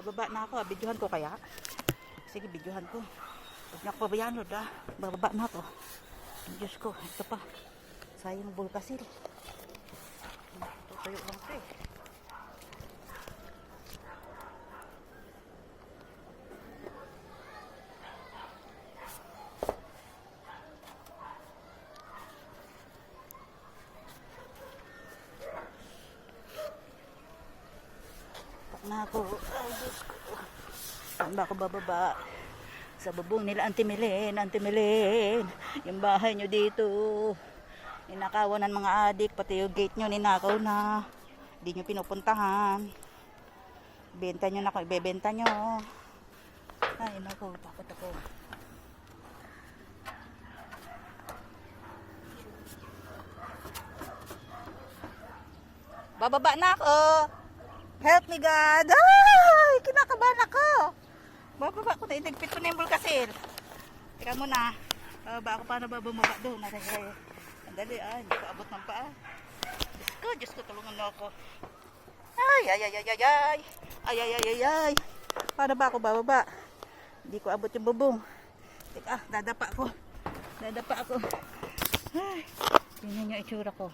Bababa na ako. ah. Videohan ko kaya. Sige, videohan ko. Huwag na ako pabayaan, Lord, ah. Bababa na ako. Diyos ko, ito pa. Sayang bulkasil. Tutuyo lang ito eh. Pak na ako. Ay, Diyos ko. Saan ba ako bababa? Sa bubong nila, Auntie Melen, Auntie Melen. Yung bahay nyo dito. Ninakawan ng mga adik, pati yung gate nyo, ninakaw na. Hindi nyo pinupuntahan. Benta nyo na ako, ibebenta nyo. Ay, naku, takot ako. Bababa na ako. Help me God. Ay, kinakabahan ako. Bababa ko na inagpit ko na yung bulkasil. Teka muna. Bababa ako paano ba bumaba doon. Ay, ay, ay. Andali, ay, hindi ko abot ng paa. Diyos ko, Diyos ko, tulungan mo ako. Ay, ay, ay, ay, ay, ay. Ay, ay, ay, ay, ay. Paano ba ako bababa? Hindi ko abot yung bubong. Teka, dadapa ako. Dadapa ako. Ay, tingnan niyo itsura ko.